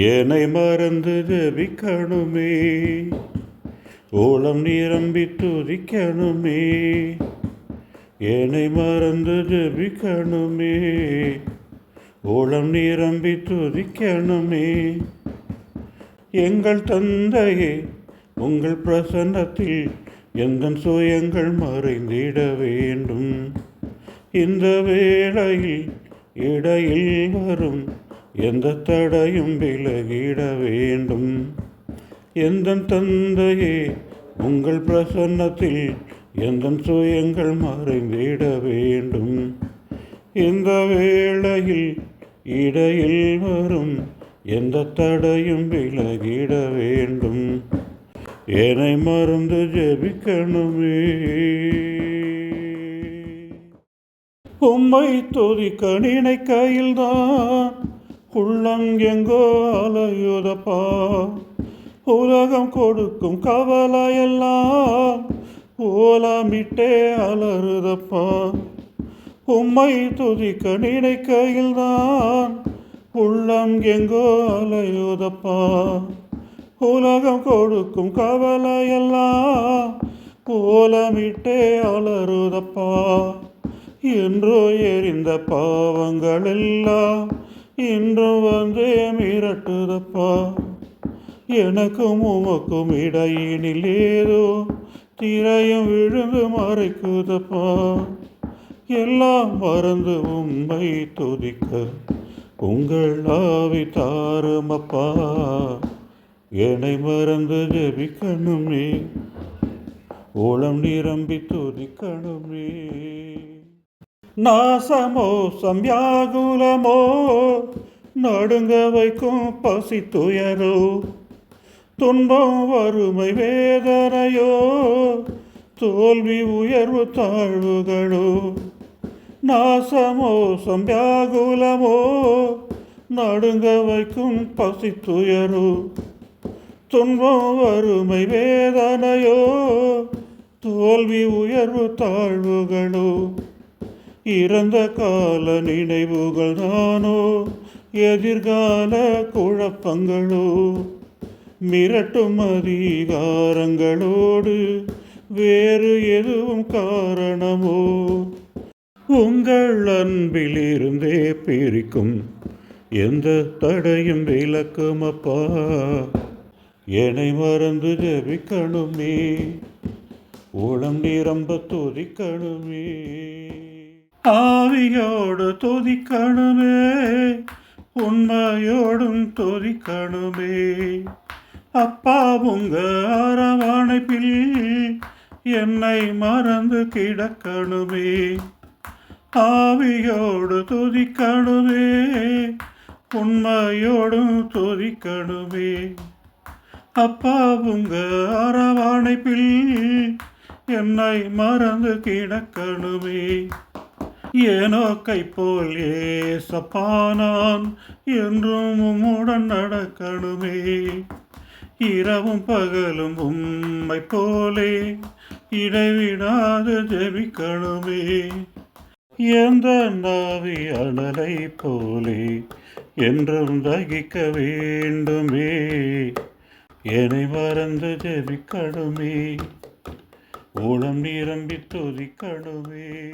என்னை மறந்து ஜபிக்கணுமே. ஓளம் நிரம்பி துதிக்கணுமே. என்னை மறந்து ஜபிக்கணுமே. ஓளம் நிரம்பி துதிக்கணுமே. எங்கள் தந்தையே உங்கள் பிரசன்னத்தில் எந்த சுயங்கள் மறைந்திட வேண்டும். இந்த வேளையில் இடையில் வரும் எந்த தடையும் விலகிட வேண்டும். எந்த தந்தையே உங்கள் பிரசன்னத்தில் எந்த சுயங்கள் மறைந்திட வேண்டும். இந்த வேளையில் இடையில் வரும் எந்த தடையும் விலகிட வேண்டும். என்னை மறந்து ஜெபிக்கணுமே. உம்மை துதிக்க நினைக்கையில்தான் உள்ளம் எங்கோ அலையுதப்பா. உலகம் கொடுக்கும் கவலையெல்லாம் ஓலமிட்டே அலறுதப்பா. உம்மை துதிக்க நினைக்கையில்தான். உள்ளம் எங்கோ அலையுதப்பா. உலகம் கொடுக்கும் கவலையெல்லாம் ஓலமிட்டே அலறுதப்பா. என்றோ எரிந்த பாவங்கள் எல்லாம் இன்று வந்து மிரட்டுதப்பா எனக்கும் உமக்கும் இடையினில் ஏதோ திரையும் விழுந்து மறைக்குதப்பா. எல்லாம் மறந்து உம்மை துதிக்க உங்கள் ஆவி தாருமப்பா. என்னை மறந்து ஜெபிக்கணுமே. ஓளம் நிரம்பி துதிக்கணுமே. நாசமோ சம்யாகுலமோ நடுங்க வைக்கும் பசி துயரோ துன்பம் வறுமை வேதனையோ தோல்வி உயர்வு தாழ்வுகளோ நாசமோ சம்பியாகுலமோ நடுங்க வைக்கும் பசி துயரோ துன்பம் வறுமை வேதனையோ தோல்வி உயர்வு தாழ்வுகளோ. இறந்த கால நினைவுகள் தானோ எதிர்கால குழப்பங்களோ? மிரட்டும் அதிகாரங்களோடு வேறு எதுவும் காரணமோ? உங்கள் அன்பிலிருந்தே பிரிக்கும் எந்த தடையும் விளக்கும் அப்பா என்னை மறந்து ஜபிக்கணுமே. உளம் நிரம்ப துதிக்கணுமே. ஆவியோடு துதிக்கணுமே உண்மையோடும் துதிக்கணுமே. அப்பா உங்க அரவணைப்பில் என்னை மறந்து கிடக்கணுமே. ஆவியோடு துதிக்கணுமே உண்மையோடும் துதிக்கணுமே. அப்பா உங்க அரவணைப்பில் என்னை மறந்து கிடக்கணுமே. ஏனோ கைப்போல் ஏசப்பானான் என்றும் உம்முடன் நடக்கணுமே. இரவும் பகலும் உம்மை போலே இடைவிடாது ஜெபிக்கணுமே. எந்த நாவி அனலை போலே என்றும் தகிக்க வேண்டுமே. என்னை மறந்து ஜெபிக்கணுமே. உளம் நிரம்பி துதிக்கணுமே.